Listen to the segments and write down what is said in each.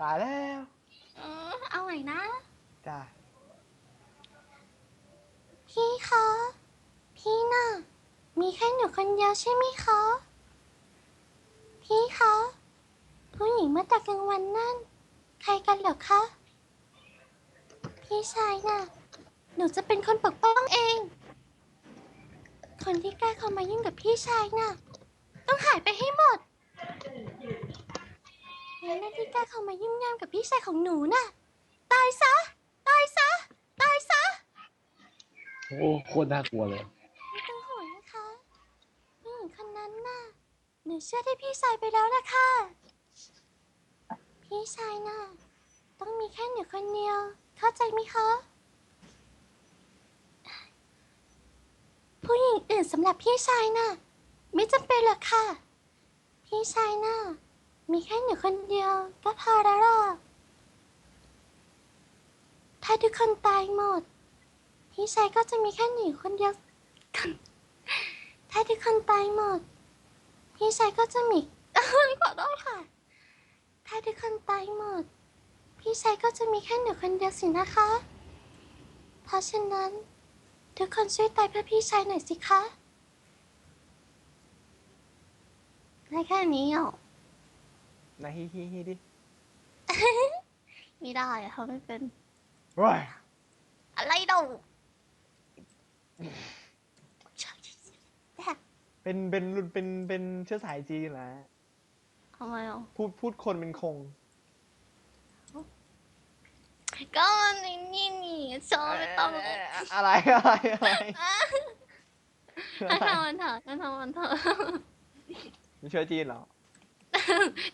ตายแล้ว เออเอาใหม่นะ จ้าพี่คะ พี่น่ะ มีแค่หนูคนเดียวใช่ไหมคะ พี่คะ ผู้หญิงเมื่อแต่กลางวันนั่น ใครกันเหรอคะ พี่ชายน่ะ หนูจะเป็นคนปกป้องเอง คนที่กล้าเข้ามายุ่งกับพี่ชายน่ะ ต้องหายไปให้หมด ที่กล้าเข้ามายุ่งยามกับพี่ชายของหนูน่ะ ตายซะ ตายซะ ตายซะ โอ้โคตรน่ากลัวเลย ไม่ต้องห่วงนะคะผู้หญิงคนนั้นน่ะ หนูเชื่อที่พี่ชายไปแล้วล่ะค่ะ พี่ชายน่ะ ต้องมีแค่หนูคนเดียว เข้าใจไหมคะ ผู้หญิงอื่นสำหรับพี่ชายน่ะ ไม่จำเป็นหรอกค่ะ พี่ชายน่ะ มีแค่หนูคนเดียวก็พอแล้วหรอกถ้าทุกคนตายหมด พี่ชายก็จะมีแค่หนูคนเดียว ถ้าทุกคนตายหมด พี่ชายก็จะมีขอโทษค่ะ ถ้าทุกคนตายหมด พี่ชายก็จะมีแค่หนูคนเดียวสินะคะ เพราะฉะนั้น ทุกคนช่วยตายเพื่อพี่ชายหน่อยสิคะได้แค่นี้เหรอ นะฮิฮิฮิดิไม่ได้อะเขาไม่เป็น ว้ายอะไรเดาเป็นเป็นรุ่นเป็นเป็นเชื้อสายจีนนะทำไมอะพูดพูดคนเป็นคง ก็นี่นี่นี่ชอบไม่ต้องเอ่ออะไรอะไรอะไรถ้าทำมันเถอะถ้าทำมันเถอะมีเชื้อจีนเหรอ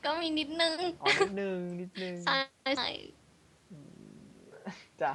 ก็มีนิดนึงอ๋อนิดนึงนิดนึงใช่ใช่จ้ะ